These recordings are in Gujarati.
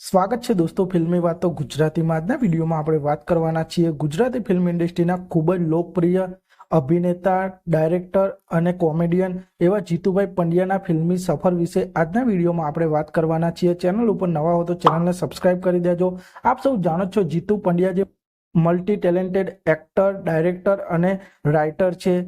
સ્વાગત છે દોસ્તો ફિલ્મી વાતો ગુજરાતીમાં. આજના વિડીયોમાં આપણે વાત કરવાના છીએ ગુજરાતી ફિલ્મ ઇન્ડસ્ટ્રીના ખૂબ જ લોકપ્રિય અભિનેતા, ડાયરેક્ટર અને કોમેડિયન એવા જીતુભાઈ પંડ્યાના ફિલ્મી સફર વિશે આજના વિડીયોમાં આપણે વાત કરવાના છીએ. ચેનલ ઉપર નવા હો તો ચેનલને સબસ્ક્રાઇબ કરી દેજો. આપ સૌ જાણો છો જીતુ પંડ્યા જે મલ્ટી ટેલેન્ટેડ એક્ટર ડાયરેક્ટર અને રાઇટર છે.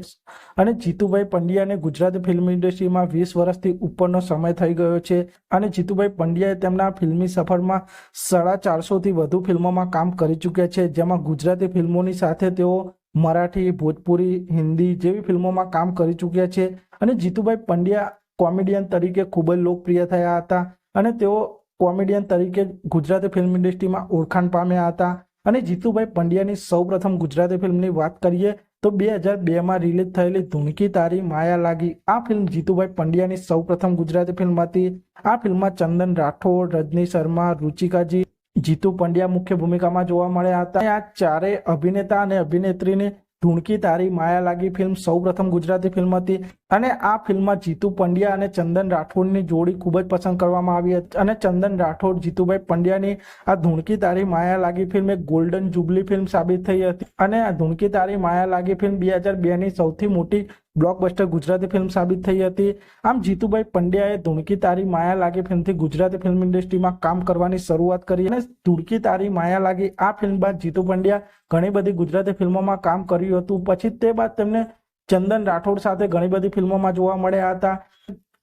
અને જીતુભાઈ પંડ્યાને ગુજરાત ફિલ્મ ઇન્ડસ્ટ્રીમાં વીસ વર્ષથી ઉપરનો સમય થઈ ગયો છે. અને જીતુભાઈ પંડ્યાએ તેમના ફિલ્મી સફરમાં સાડા ચારસોથી વધુ ફિલ્મોમાં કામ કરી ચૂક્યા છે. જેમાં ગુજરાતી ફિલ્મોની સાથે તેઓ મરાઠી, ભોજપુરી, હિન્દી જેવી ફિલ્મોમાં કામ કરી ચૂક્યા છે. અને જીતુભાઈ પંડ્યા કોમેડિયન તરીકે ખૂબ જ લોકપ્રિય થયા હતા. અને તેઓ કોમેડિયન તરીકે ગુજરાતી ફિલ્મ ઇન્ડસ્ટ્રીમાં ઓળખાણ પામ્યા હતા. અને જીતુભાઈ પંડ્યાની સૌપ્રથમ ગુજરાતી ફિલ્મની વાત કરીએ તો બે હજાર બેમાં રિલીઝ થયેલી ધૂણકી તારી માયા લાગી. આ ફિલ્મ જીતુભાઈ પંડ્યાની સૌપ્રથમ ગુજરાતી ફિલ્મ હતી. આ ફિલ્મમાં ચંદન રાઠોડ, રજની શર્મા, રુચિકાજી, જીતુ પંડ્યા મુખ્ય ભૂમિકામાં જોવા મળ્યા હતા. આ ચારે અભિનેતા અને અભિનેત્રીને ધૂણકી તારી માયા લાગી ફિલ્મ સૌપ્રથમ ગુજરાતી ફિલ્મ હતી. અને આ ફિલ્મમાં જીતુ પંડ્યા અને ચંદન રાઠોડની જોડી ખૂબ જ પસંદ કરવામાં આવી હતી. અને ચંદન રાઠોડ, જીતુભાઈ પંડ્યાની આ ધૂણકી તારી માયા લાગી ફિલ્મ એક ગોલ્ડન જુબલી ફિલ્મ સાબિત થઈ હતી. અને આ ધૂણકી તારી માયા લાગી ફિલ્મ બે હજાર બેની સૌથી મોટી બ્લોકબસ્ટર ગુજરાતી ફિલ્મ સાબિત થઈ હતી. આમ જીતુભાઈ પંડ્યાએ ધૂણકી તારી માયા લાગી ફિલ્મથી ગુજરાતી ફિલ્મ ઇન્ડસ્ટ્રીમાં કામ કરવાની શરૂઆત કરી અને ધૂણકી તારી માયા લાગી આ ફિલ્મ બાદ જીતુ પંડ્યા ઘણી બધી ગુજરાતી ફિલ્મોમાં કામ કર્યું હતું. પછી તે બાદ તેમને ચંદન રાઠોડ સાથે ઘણી બધી ફિલ્મોમાં જોવા મળ્યા હતા.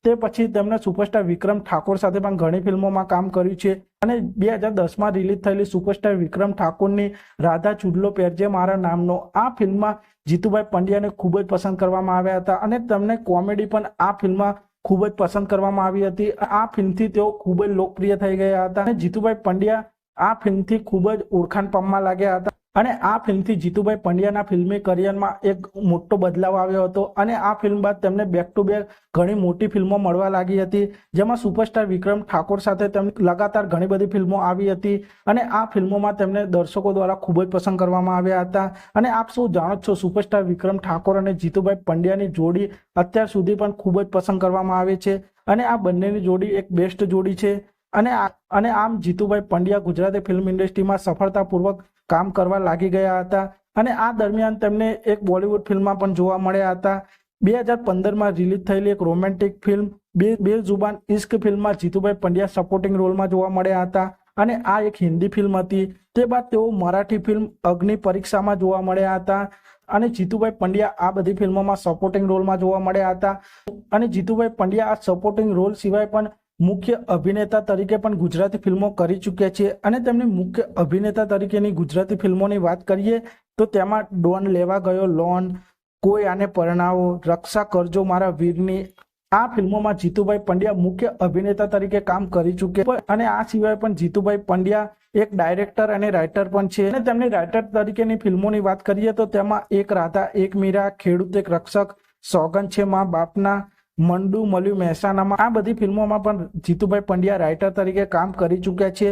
તે પછી તેમણે સુપરસ્ટાર વિક્રમ ઠાકોર સાથે પણ ઘણી ફિલ્મોમાં કામ કર્યું છે. અને બે હજાર દસમાં રિલીઝ થયેલી સુપરસ્ટાર વિક્રમ ઠાકોરની રાધા ચુડલો પહેરજે મારા નામનો, આ ફિલ્મમાં જીતુભાઈ પંડ્યાને ખૂબ જ પસંદ કરવામાં આવ્યા હતા. અને તેમને કોમેડી પણ આ ફિલ્મમાં ખૂબ જ પસંદ કરવામાં આવી હતી. આ ફિલ્મથી તેઓ ખૂબ જ લોકપ્રિય થઈ ગયા હતા. અને જીતુભાઈ પંડ્યા આ ફિલ્મથી ખૂબ જ ઓળખાણ પામવા લાગ્યા હતા. અને આ ફિલ્મથી જીતુભાઈ પંડ્યાના ફિલ્મી કરિયરમાં એક મોટો બદલાવ આવ્યો હતો અને આ ફિલ્મ બાદ તેમને બેક ટુ બેક ઘણી મોટી ફિલ્મો મળવા લાગી હતી, જેમાં સુપરસ્ટાર વિક્રમ ઠાકોર સાથે તેમને લગાતાર ઘણી બધી ફિલ્મો આવી હતી અને આ ફિલ્મોમાં તેમને દર્શકો દ્વારા ખૂબ જ પસંદ કરવામાં આવ્યા હતા. અને આપ સૌ જાણો છો સુપરસ્ટાર વિક્રમ ઠાકોર અને જીતુભાઈ પંડ્યાની જોડી અત્યાર સુધી પણ ખૂબ જ પસંદ કરવામાં આવે છે અને આ બંનેની જોડી એક બેસ્ટ જોડી છે. અને અને આમ જીતુભાઈ પંડ્યા ગુજરાતી ફિલ્મ ઇન્ડસ્ટ્રીમાં સફળતાપૂર્વક કામ કરવા લાગી ગયા હતા અને આ દરમિયાન તેમને એક બોલિવૂડ ફિલ્મમાં પણ જોવા મળ્યા હતા. બે હજાર પંદરમાં રિલીઝ થયેલી એક રોમેન્ટિક ફિલ્મ, બે બે જુબાન ઇશ્ક ફિલ્મમાં જીતુભાઈ પંડ્યા સપોર્ટિંગ રોલમાં જોવા મળ્યા હતા અને આ એક હિન્દી ફિલ્મ હતી. તે બાદ તેઓ મરાઠી ફિલ્મ અગ્નિ પરીક્ષામાં જોવા મળ્યા હતા અને જીતુભાઈ પંડ્યા આ બધી ફિલ્મોમાં સપોર્ટિંગ રોલમાં જોવા મળ્યા હતા. અને જીતુભાઈ પંડ્યા આ સપોર્ટિંગ રોલ સિવાય પણ મુખ્ય અભિનેતા તરીકે પણ ગુજરાતી ફિલ્મો કરી ચૂક્યા છે અને તેમની મુખ્ય અભિનેતા તરીકેની ગુજરાતી ફિલ્મોની વાત કરીએ તો તેમાં ડોન લેવા ગયો લોન, કોઈ આને પરણાવો, રક્ષા કરજો મારા વીરની. આ ફિલ્મોમાં જીતુભાઈ પંડ્યા મુખ્ય અભિનેતા તરીકે કામ કરી ચૂક્યા અને આ સિવાય પણ જીતુભાઈ પંડ્યા એક ડાયરેક્ટર અને રાઇટર પણ છે. અને તેમની રાઇટર તરીકેની ફિલ્મોની વાત કરીએ તો તેમાં એક રાધા, એક મીરા, ખેડૂત, એક રક્ષક સોગન છે મા બાપના. મંડુ મળ્યું મહેસાણામાં. આ બધી ફિલ્મોમાં પણ જીતુભાઈ પંડ્યા રાઇટર તરીકે કામ કરી ચૂક્યા છે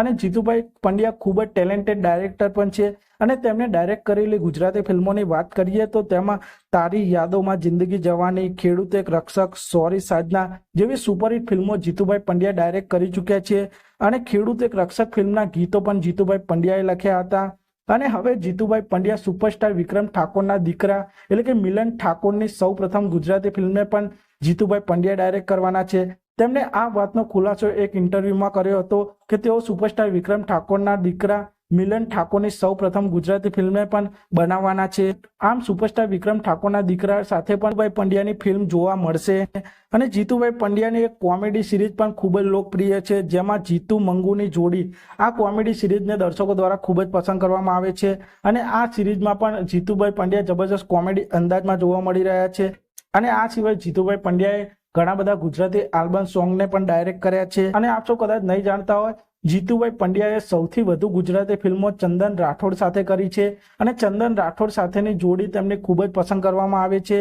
અને જીતુભાઈ પંડ્યા ખૂબ જ ટેલેન્ટેડ ડાયરેક્ટર પણ છે અને તેમણે ડાયરેક્ટ કરેલી ગુજરાતી ફિલ્મોની વાત કરીએ તો તેમાં તારી યાદોમાં જિંદગી જવાની, ખેડૂત એક રક્ષક સોરી સાજના જેવી સુપરહિટ ફિલ્મો જીતુભાઈ પંડ્યા ડાયરેક્ટ કરી ચૂક્યા છે અને ખેડૂત એક રક્ષક ફિલ્મના ગીતો પણ જીતુભાઈ પંડ્યાએ લખ્યા હતા. અને હવે જીતુભાઈ પંડ્યા સુપરસ્ટાર વિક્રમ ઠાકોરના દીકરા, એટલે કે મિલન ઠાકોરની સૌ ગુજરાતી ફિલ્મને પણ જીતુભાઈ પંડ્યા ડાયરેક્ટ કરવાના છે. તેમણે આ વાતનો ખુલાસો એક ઇન્ટરવ્યુમાં કર્યો હતો કે તેઓ સુપરસ્ટાર વિક્રમ ઠાકોરના દીકરા મિલન ઠાકોરની સૌ પ્રથમ ગુજરાતી ફિલ્મને પણ બનાવવાના છે. આમ સુપરસ્ટાર વિક્રમ ઠાકોરના દીકરા સાથે પણ ભાઈ પંડ્યાની ફિલ્મ જોવા મળશે. અને જીતુભાઈ પંડ્યાની એક કોમેડી સિરીઝ પણ ખૂબ જ લોકપ્રિય છે, જેમાં જીતુ મંગુની જોડી. આ કોમેડી સિરીઝને દર્શકો દ્વારા ખૂબ જ પસંદ કરવામાં આવે છે. અને આ સિરીઝમાં પણ જીતુભાઈ પંડ્યા જબરજસ્ત કોમેડી અંદાજમાં જોવા મળી રહ્યા છે. અને આ સિવાય જીતુભાઈ પંડ્યાએ ઘણા બધા ગુજરાતી આલ્બમ સોંગને પણ ડાયરેક્ટ કર્યા છે. અને આપ સૌ કદાચ નહીં જાણતા હોય જીતુભાઈ પંડ્યાએ સૌથી વધુ ગુજરાતી ફિલ્મો ચંદન રાઠોડ સાથે કરી છે અને ચંદન રાઠોડ સાથેની જોડી તેમને ખૂબ જ પસંદ કરવામાં આવે છે.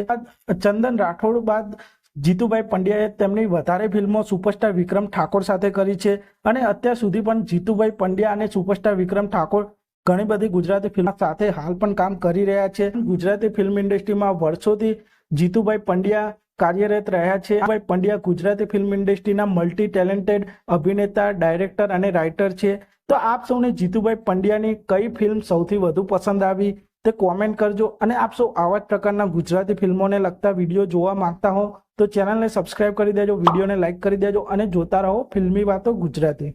ચંદન રાઠોડ બાદ જીતુભાઈ પંડ્યાએ તેમની વધારે ફિલ્મો સુપરસ્ટાર વિક્રમ ઠાકોર સાથે કરી છે અને અત્યાર સુધી પણ જીતુભાઈ પંડ્યા અને સુપરસ્ટાર વિક્રમ ઠાકોર ઘણી બધી ગુજરાતી ફિલ્મ સાથે હાલ પણ કામ કરી રહ્યા છે. ગુજરાતી ફિલ્મ ઇન્ડસ્ટ્રીમાં વર્ષોથી જીતુભાઈ પંડ્યા કાર્યરત રહ્યા છે. ભાઈ પંડ્યા ગુજરાતી ફિલ્મ ઇન્ડસ્ટ્રીના મલ્ટી ટેલેન્ટેડ અભિનેતા ડાયરેક્ટર અને રાઇટર છે. તો આપ સૌને જીતુભાઈ પંડ્યાની કઈ ફિલ્મ સૌથી વધુ પસંદ આવી તે કોમેન્ટ કરજો અને આપ સૌ આવા જ પ્રકારના ગુજરાતી ફિલ્મોને લગતા વીડિયો જોવા માંગતા હો તો ચેનલને સબસ્ક્રાઇબ કરી દેજો, વિડીયોને લાઇક કરી દેજો અને જોતા રહો ફિલ્મી વાતો ગુજરાતી.